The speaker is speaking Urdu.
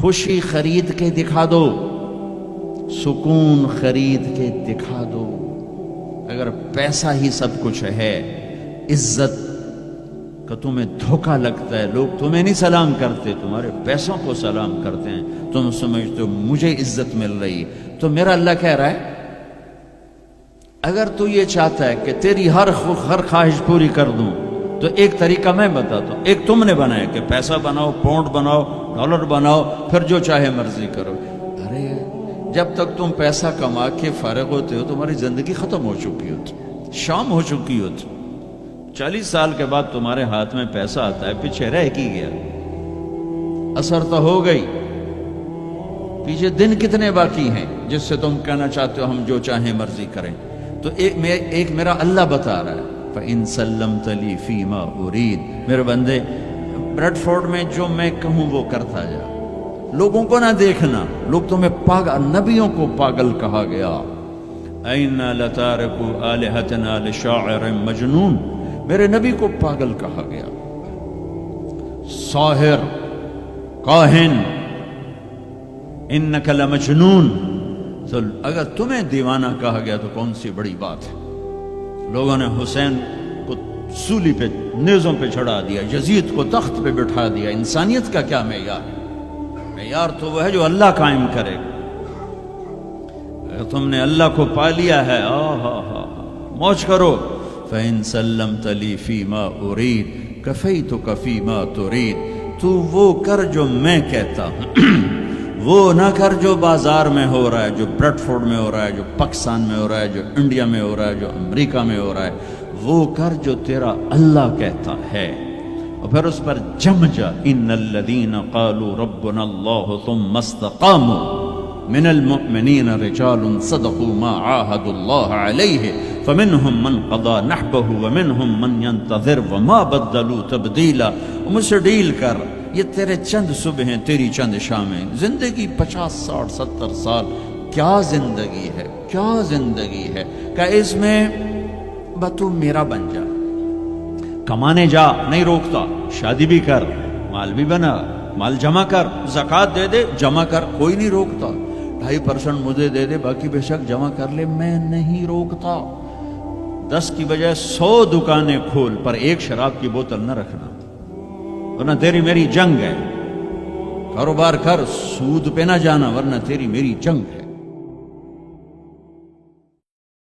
خوشی خرید کے دکھا دو، سکون خرید کے دکھا دو۔ اگر پیسہ ہی سب کچھ ہے، عزت کا تمہیں دھوکا لگتا ہے، لوگ تمہیں نہیں سلام کرتے، تمہارے پیسوں کو سلام کرتے ہیں۔ تم سمجھتے ہو، مجھے عزت مل رہی تو میرا اللہ کہہ رہا ہے، اگر تو یہ چاہتا ہے کہ تیری ہر ہر خواہش پوری کر دوں تو ایک طریقہ میں بتاتا ہوں۔ ایک تم نے بنایا کہ پیسہ بناؤ پاؤنڈ بناؤ، ڈالر بناؤ، پھر جو چاہے مرضی کرو۔ ارے، جب تک تم پیسہ کما کے فارغ ہوتے ہو، تمہاری زندگی ختم ہو چکی ہوتی، شام ہو چکی ہوتی۔ چالیس سال کے بعد تمہارے ہاتھ میں پیسہ آتا ہے، پیچھے رہ کی گیا۔ اثر تو ہو گئی۔ پیچھے دن کتنے باقی ہیں جس سے تم کہنا چاہتے ہو ہم جو چاہیں مرضی کریں۔ تو ایک ایک میرا اللہ بتا رہا ہے۔ فَإِن سَلَّمْتَ لِي فِي مَا أُرِيد۔ میرے بندے، بریڈ فورڈ میں جو میں کہوں وہ کرتا جا۔ لوگوں کو نہ دیکھنا، لوگ تمہیں پاگل، نبیوں کو پاگل کہا گیا۔ اَيْنَ لَتَارِكُ آلِهَتَنَا لِشَاعِرٍ مجنون۔ میرے نبی کو پاگل کہا گیا۔ ساحر کاہن انک لمجنون۔ تو اگر تمہیں دیوانہ کہا گیا تو کون سی بڑی بات ہے؟ لوگوں نے حسین کو سولی پہ، نیزوں پہ چڑھا دیا، یزید کو تخت پہ بٹھا دیا۔ انسانیت کا کیا معیار؟ ہے معیار تو وہ ہے جو اللہ قائم کرے۔ گا تم نے اللہ کو پا لیا ہے آہا ہا موج کرو۔ فَإِن سَلَّمْتَ لِي فِي مَا أُرِيد كَفَيْتُكَ فِي مَا تُرِيد۔ تو وہ کر جو میں کہتا ہوں۔ وہ نہ کر جو بازار میں ہو رہا ہے، جو بریڈ فورڈ میں ہو رہا ہے، جو پاکستان میں ہو رہا ہے، جو انڈیا میں ہو رہا ہے، جو امریکہ میں ہو رہا ہے، وہ کر جو تیرا اللہ کہتا ہے۔ اور پھر اس پر جم جا۔ ان الذین قالوا ربنا اللہ ثم استقاموا من المؤمنین رجال صدقوا ما عاهدوا الله عليه فمنهم من قضى نحبه ومنهم من ينتظر وما بدلوا تبدیلا۔ مجھ سے ڈیل کر۔ یہ تیرے چند صبح ہیں، تیری چند شامیں۔ زندگی پچاس ساٹھ ستر سال، کیا زندگی ہے، کیا زندگی ہے؟ کہ اس میں بتو میرا بن جا۔ کمانے جا، نہیں روکتا۔ شادی بھی کر، مال بھی بنا، مال جمع کر زکوٰۃ دے دے، جمع کر، کوئی نہیں روکتا۔ ڈھائی پرسنٹ مجھے دے دے، باقی بے شک جمع کر لے، میں نہیں روکتا۔ دس کی بجائے سو دکانیں کھول، پر ایک شراب کی بوتل نہ رکھنا۔ ورنہ تیری میری جنگ ہے۔ کاروبار کر، سود پہ نہ جانا، ورنہ تیری میری جنگ ہے۔